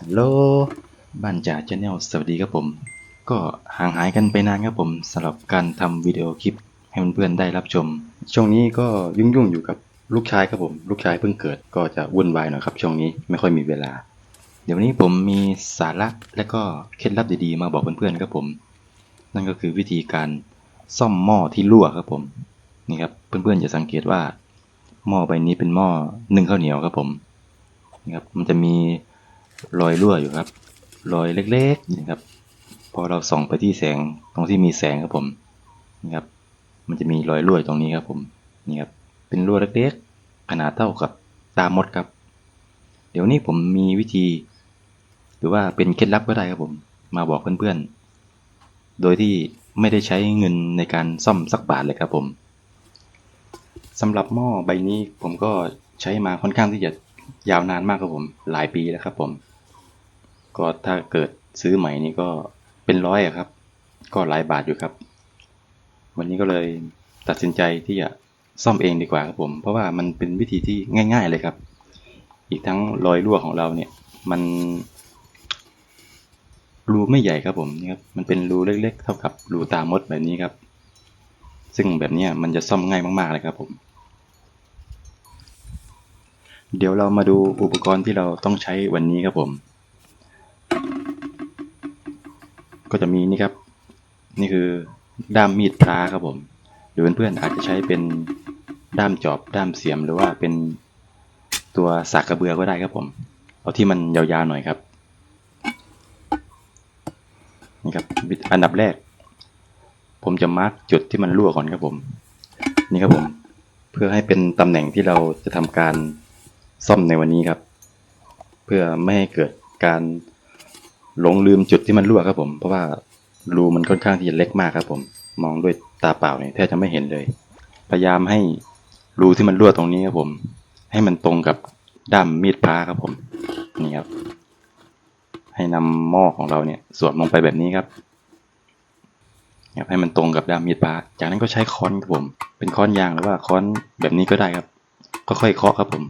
ฮัลโหลบ้านจ่าชาแนลสวัสดีครับผม ก็ห่างหายกันไปนานครับผมสำหรับการทำวิดีโอคลิปให้เพื่อนๆได้รับชม ช่วงนี้ก็ยุ่งๆอยู่กับลูกชายครับผม ลูกชายเพิ่งเกิดก็จะวุ่นวายหน่อยครับช่วงนี้ไม่ค่อยมีเวลา เดี๋ยววันนี้ผมมีสาระและก็เคล็ดลับดีๆมาบอกเพื่อนๆครับผม นั่นก็คือวิธีการซ่อมหม้อที่รั่วครับผมนี่ครับเพื่อนๆจะสังเกตว่าหม้อใบนี้เป็นหม้อนึ่งข้าวเหนียวครับผมนี่ครับมันจะมี รอยรั่วอยู่ครับ รอยเล็กๆนะครับ พอเราส่องไปที่แสงตรงที่มีแสงครับผมนี่ครับ มันจะมีรอยรั่วอยู่ตรงนี้ครับผมนี่ครับเป็นรั่วเล็กๆขนาดเท่ากับตามดครับ เดี๋ยวนี้ผมมีวิธี หรือว่าเป็นเคล็ดลับก็ได้ครับผม มาบอกเพื่อนๆ โดยที่ไม่ได้ใช้เงินในการซ่อมสักบาทเลยครับผมสำหรับหม้อใบนี้ผมก็ใช้มาค่อนข้างที่จะ ยาวนานมากครับผม หลายปีแล้วครับผม ก็ถ้าเกิดซื้อใหม่นี่ก็เป็นร้อยอะครับ ก็หลายบาทอยู่ครับ วันนี้ก็เลยตัดสินใจที่จะซ่อมเองดีกว่าครับผม เพราะว่ามันเป็นวิธีที่ง่าย ๆเลยครับ อีกทั้งรอยรั่วของเราเนี่ย มันรูไม่ใหญ่ครับผมนี่ครับ มันเป็นรูเล็ก ๆ เท่ากับรูตามดแบบนี้ครับ ซึ่งแบบนี้มันจะซ่อมง่ายมากๆเลยครับผม เดี๋ยวเรามาดูอุปกรณ์ที่เราต้องใช้วันนี้ครับผม ก็จะมีนี่ครับ นี่คือด้ามมีดพระครับผม หรือเพื่อนๆอาจจะใช้เป็นด้ามจอบด้ามเสียมหรือว่าเป็นตัวสากกระเบือก็ได้ครับผม เอาที่มันยาวๆหน่อยครับนี่ครับอันดับแรก ผมจะมาร์กจุดที่มันรั่วก่อนครับผม นี่ครับผม เพื่อให้เป็นตำแหน่งที่เราจะทำการ ซ่อมในวันนี้ครับ เพื่อไม่ให้เกิดการหลงลืมจุดที่มันรั่วครับผม เพราะว่ารูมันค่อนข้างที่จะเล็กมากครับผม มองด้วยตาเปล่าเนี่ยแทบจะไม่เห็นเลย พยายามให้รูที่มันรั่วตรงนี้ครับผม ให้มันตรงกับด้ามมีดพระครับผมนี่ครับ ให้นำหม้อของเราเนี่ยสวมลงไปแบบนี้ครับครับให้มันตรงกับด้ามมีดพระจากนั้นก็ใช้ค้อนครับผม เป็นค้อนยางหรือว่าค้อนแบบนี้ก็ได้ครับ ค่อยๆเคาะครับผม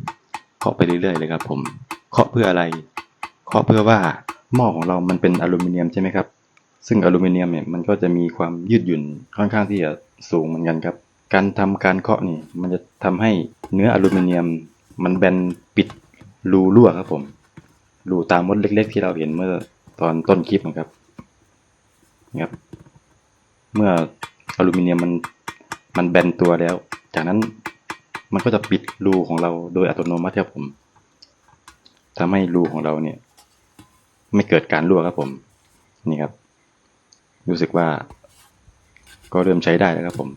าะไปเรื่อยๆเลยครับ ผมเคาะเพื่ออะไรเคาะเพื่อว่าหม้อของเรามันเป็นอลูมิเนียมใช่ไหมครับ ซึ่งอลูมิเนียมเนี่ยมันก็จะมีความยืดหยุ่นค่อนข้างที่จะสูงเหมือนกันครับ การทำการเคาะนี่ มันจะทำให้เนื้ออลูมิเนียม มันแบนปิดรูรั่วครับผมรูตามมดเล็ก ๆ ที่เราเห็นเมื่อตอนต้นคลิปนะครับนะครับ เมื่ออลูมิเนียมมันมันแบนตัวแล้ว จากนั้น มันก็จะปิดรูของเราโดยอัตโนมัติครับผมทำให้รูของเราเนี่ย ไม่เกิดการรั่วครับผม นี่ครับ รู้สึกว่า ก็เริ่มใช้ได้แล้วครับผม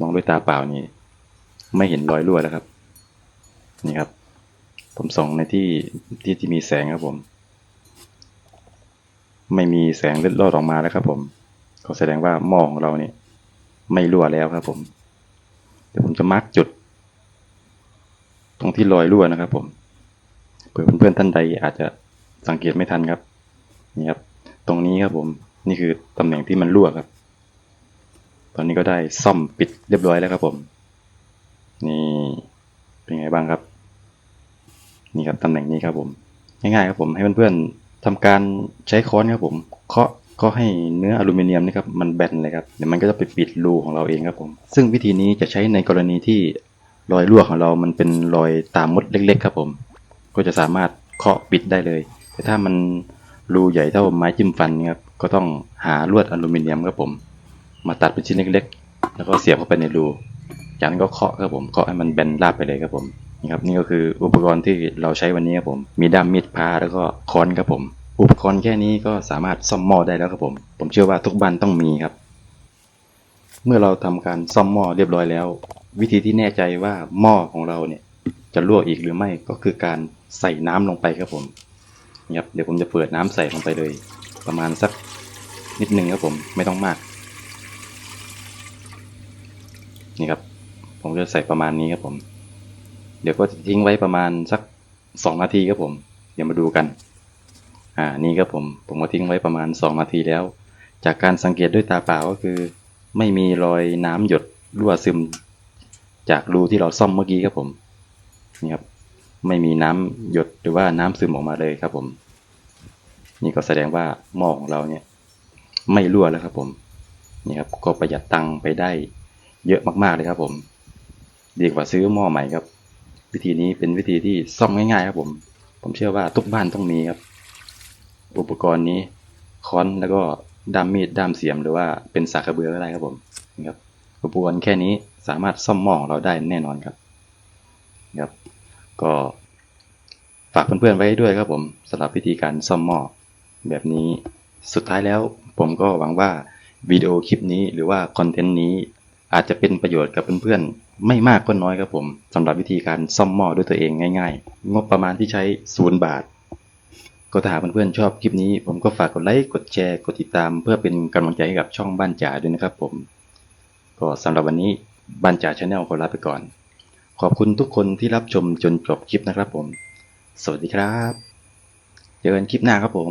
มองด้วยตาเปล่านี่ ไม่เห็นรอยรั่วแล้วครับ นี่ครับ ผมส่องในที่ที่ที่มีแสงครับผม ไม่มีแสงเล็ดลอดออกมาแล้วครับ ผมก็แสดงว่าหม้อของเราเนี่ย ไม่รั่วแล้วครับผมเดี๋ยวผมจะมาร์กจุด ที่รอยรั่วนะครับ ผมเผื่อเพื่อนๆท่านใดอาจจะสังเกตไม่ทันครับ นี่ครับ ตรงนี้ครับผม นี่คือตำแหน่งที่มันรั่วครับ ตอนนี้ก็ได้ซ่อมปิดเรียบร้อยแล้วครับผม นี่เป็นไงบ้างครับ นี่ครับตำแหน่งนี้ครับผม ง่ายๆครับผมให้เพื่อนๆทำการใช้ค้อนครับผม เคาะก็ให้เนื้ออลูมิเนียมนี่ครับมันแบนเลยครับเดี๋ยวมันก็จะไปปิดรูของเราเองครับผม ซึ่งวิธีนี้จะใช้ในกรณีที่ รอยรั่วของเรามันเป็นรอยตามมดเล็ก ๆ ครับผม ก็จะสามารถเคาะปิดได้เลย แต่ถ้ามันรูใหญ่เท่าไม้จิ้มฟันนี่ครับ ก็ต้องหาลวดอลูมิเนียมครับผม มาตัดเป็นชิ้นเล็ก ๆ แล้วก็เสียบเข้าไปในรูจากนั้นก็เคาะครับผม เคาะให้มันแบนราบไปเลยครับผม นี่ครับนี่ก็คืออุปกรณ์ที่เราใช้วันนี้ครับผม มีด้ามมีดพาแล้วก็ค้อนครับผม อุปกรณ์แค่นี้ก็สามารถซ่อมหม้อได้แล้วครับผม ผมเชื่อว่าทุกบ้านต้องมีครับ เมื่อเราทำการซ่อมหม้อเรียบร้อยแล้ว วิธีที่แน่ใจว่าหม้อของเราเนี่ยจะรั่วอีกหรือไม่ก็คือการใส่น้ำลงไปครับผมนี่ครับเดี๋ยวผมจะเปิดน้ำใส่ลงไปเลย ประมาณสักนิดหนึ่งครับผมไม่ต้องมากนี่ครับ ผมจะใส่ประมาณนี้ครับผม เดี๋ยวก็จะทิ้งไว้ประมาณสักสองนาทีครับผม เดี๋ยวมาดูกัน อ่านี่ครับผม ผมก็ทิ้งไว้ประมาณสองนาทีแล้ว จากการสังเกตด้วยตาเปล่าก็คือ ไม่มีรอยน้ำหยดรั่วซึม จากรูที่เราซ่อมเมื่อกี้ครับผมนี่ครับไม่มีน้ำหยดหรือว่าน้ำซึมออกมาเลยครับผม นี่ก็แสดงว่าหม้อของเราเนี่ยไม่รั่วแล้วครับผมนี่ครับก็ประหยัดตังค์ไปได้เยอะมากๆเลยครับผม ดีกว่าซื้อหม้อใหม่ครับ วิธีนี้เป็นวิธีที่ซ่อมง่ายๆครับผม ผมเชื่อว่าทุกบ้านต้องมีครับ อุปกรณ์นี้ค้อนแล้วก็ด้ามมีดด้ามเสียมหรือว่าเป็นสากกระเบือก็ได้ครับผมนี่ครับ อุปกรณ์แค่นี้สามารถซ่อมหม้อของเราได้แน่นอนครับครับ ก็ฝากเพื่อนๆไว้ด้วยครับผมสำหรับวิธีการซ่อมหม้อแบบนี้สุดท้ายแล้วผมก็หวังว่าวิดีโอคลิปนี้หรือว่าคอนเทนต์นี้อาจจะเป็นประโยชน์กับเพื่อนๆ ไม่มากก็น้อยครับผมสำหรับวิธีการซ่อมหม้อด้วยตัวเองง่าย ๆ งบประมาณที่ใช้ศูนย์บาท ก็ถ้าหากเพื่อนๆชอบคลิปนี้ ผมก็ฝากกดไลค์กดแชร์กดติดตาม เพื่อเป็นกำลังใจให้กับช่องบ้านจ่าด้วยนะครับผม ก็สำหรับวันนี้บ้านจ่าชาแนลขอลาไปก่อน ขอบคุณทุกคนที่รับชมจนจบคลิปนะครับผม สวัสดีครับ เจอกันคลิปหน้าครับผม